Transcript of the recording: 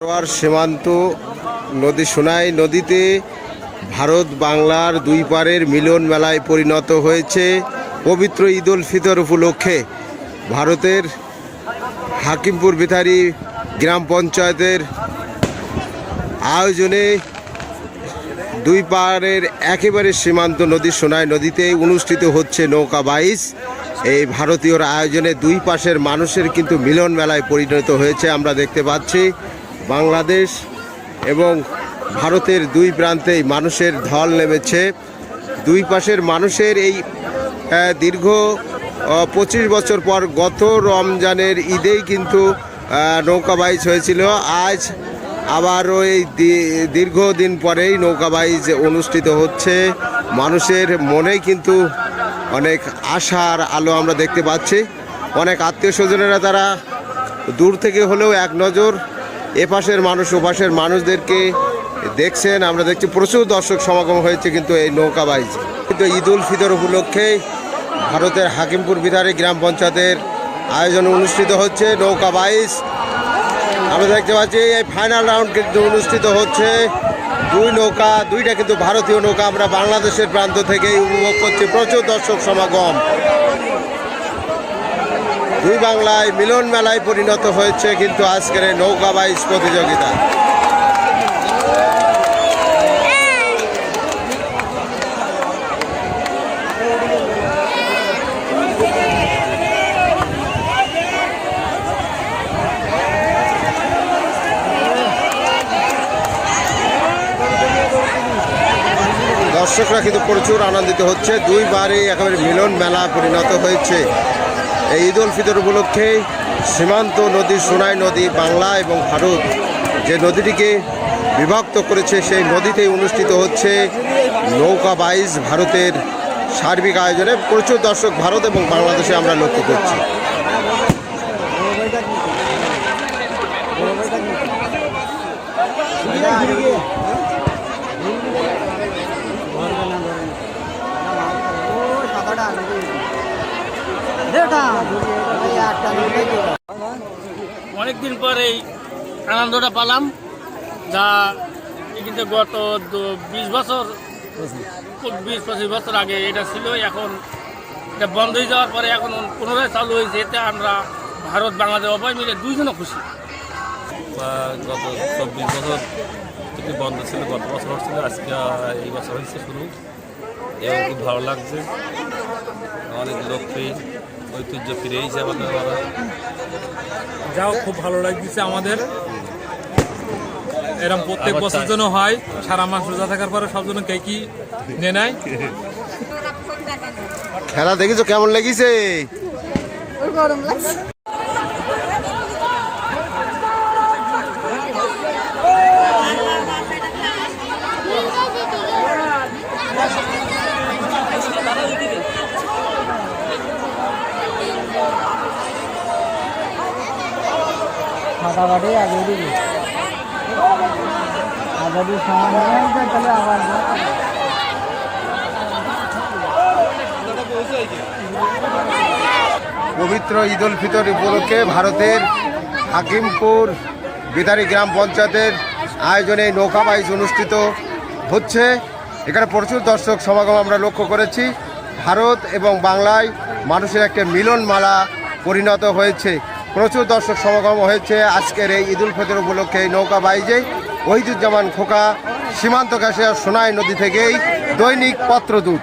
আর সীমান্ত, নদী সোনাই নদীতে ভারত বাংলার দুই পারের মিলন মেলায় পরিণত হয়েছে পবিত্র ঈদ উল ফিতর উপলক্ষে। ভারতের হাকিমপুর বিথারি গ্রাম পঞ্চায়েতের আয়োজনে দুই পাড়ের একেবারে সীমান্ত নদী সোনাই নদীতে অনুষ্ঠিত হচ্ছে নৌকা বাইচ এই ভারতীয়র আয়োজনে দুই পাশের মানুষের কিন্তু মিলন মেলায় পরিণত হয়েছে, আমরা দেখতে পাচ্ছি। বাংলাদেশ এবং ভারতের দুই প্রান্তেই মানুষের ঢল নেমেছে। দুই পাশের মানুষের এই দীর্ঘ পঁচিশ বছর পর গত রমজানের ঈদেই কিন্তু নৌকা বাইচ হয়েছিল। আজ আবারও এই দীর্ঘদিন পরেই নৌকা বাইচ অনুষ্ঠিত হচ্ছে। মানুষের মনেই কিন্তু অনেক আশার আলো আমরা দেখতে পাচ্ছি। অনেক আত্মীয় স্বজনেরা তারা দূর থেকে হলেও এক নজর এপাশের মানুষ, ওপাশের মানুষদেরকে দেখছেন, আমরা দেখছি প্রচুর দর্শক সমাগম হয়েছে কিন্তু এই নৌকা বাইচ। কিন্তু ঈদ উল ফিতর উপলক্ষে ভারতের হাকিমপুর বিহারে গ্রাম পঞ্চায়েতের আয়োজন অনুষ্ঠিত হচ্ছে, নৌকা বাইচ। আমরা দেখতে পাচ্ছি, এই ফাইনাল রাউন্ড কিন্তু অনুষ্ঠিত হচ্ছে। দুই নৌকা, দুইটা কিন্তু ভারতীয় নৌকা আমরা বাংলাদেশের প্রান্ত থেকেই উপভোগ করছি। প্রচুর দর্শক সমাগম। দুই বাংলায় মিলন মেলায় পরিণত হয়েছে কিন্তু আজকের নৌকা বাইচ প্রতিযোগিতা। দর্শকরা কিন্তু প্রচুর আনন্দিত হচ্ছে। দুইবারই একেবারে মিলন মেলা পরিণত হয়েছে। এই ঈদ উল ফিতর উপলক্ষে সীমান্ত নদী, সোনাই নদী, বাংলা এবং ভারত যে নদীটিকে বিভক্ত করেছে, সেই নদীতেই অনুষ্ঠিত হচ্ছে নৌকা বাইজ ভারতের সার্বিক আয়োজনে। প্রচুর দর্শক ভারত এবং বাংলাদেশে আমরা লক্ষ্য করছি। অনেকদিন পর এই আনন্দটা পালাম। যা কিন্তু গত দু- বিশ বছর বিশ পঁচিশ বছর আগে এটা ছিল এখন এটা বন্ধ হয়ে যাওয়ার পরে এখন পুনরায় চালু হয়েছে। এতে আমরা ভারত বাংলাদেশ উভয় মিলে দুইজনও খুশি। গত চব্বিশ বছর থেকে বন্ধ ছিল গত বছর হচ্ছিল আজকে এই বছর হয়েছে শুরু। এবং খুব ভালো লাগছে। অনেক লোককে ঐতিহ্য আমাদের ওরা যাও খুব ভালো লাগতেছে আমাদের। এরকম প্রত্যেক বছর জন্য হয় সারা মাস রোজা থাকার পরে সব জন্য কেকি নিয়ে নেয়। খেলা দেখেছ কেমন লেগেছে? ওর গরম তাহলে আবার পবিত্র ঈদ উল ফিতর উপলক্ষে ভারতের হাকিমপুর বিদারি গ্রাম পঞ্চায়েতের আয়োজনে নৌকা বাইচ অনুষ্ঠিত হচ্ছে। এখানে প্রচুর দর্শক সমাগম আমরা লক্ষ্য করেছি। ভারত এবং বাংলায় মানুষের একটা মিলন মালা পরিণত হয়েছে। প্রচুর দর্শক সমাগম হয়েছে। আজকের এই ঈদুল ফিতর উপলক্ষে এই নৌকা বাইজে ওহিদুজ্জামান খোকা সীমান্ত কাশিয়া সোনাই নদী থেকেই দৈনিক পত্রদূত